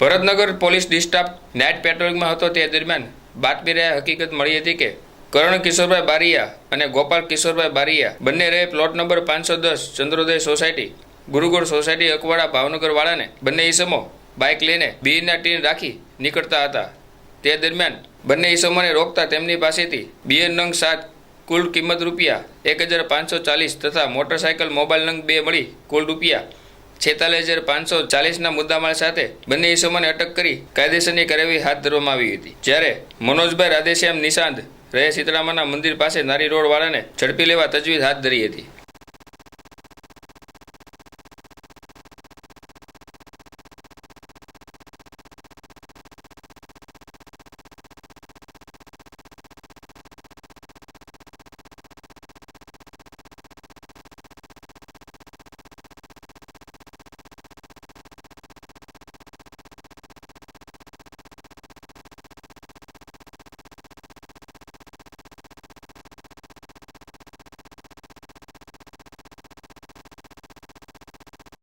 Bharatnagar police D staff night પેટ્રોલિંગમાં હતો તે દરમિયાન બાતમી રહ્યા હકીકત મળી હતી કે કરણ કિશોરભાઈ બારિયા અને ગોપાલ કિશોરભાઈ બારિયા બંને રહે પ્લોટ નંબર પાંચસો દસ ચંદ્રોદય સોસાયટી, ગુરુકુળ સોસાયટી અકવાડા ભાવનગર વાળાને બંને ઈસમો બાઇક લઈને બીના ટીન રાખી નીકળતા હતા. તે દરમિયાન બંને ઈસમોને રોકતા તેમની પાસેથી બિયર નંગ સાત, કુલ કિંમત રૂપિયા એક હજાર પાંચસો ચાલીસ તથા મોટરસાયકલ મોબાઈલ નંગ બે મળી કુલ રૂપિયા છેતાલીસ હજાર પાંચસો ચાલીસના મુદ્દામાલ સાથે બંને ઈસમોને અટક કરી કાયદેસરની કાર્યવાહી હાથ ધરવામાં આવી હતી. જ્યારે મનોજભાઈ રાધેશ્યામ નિશાંત રહે સીતરામાના મંદિર પાસે નારી રોડ વાળાને ઝડપી લેવા તજવીજ હાથ ધરી હતી.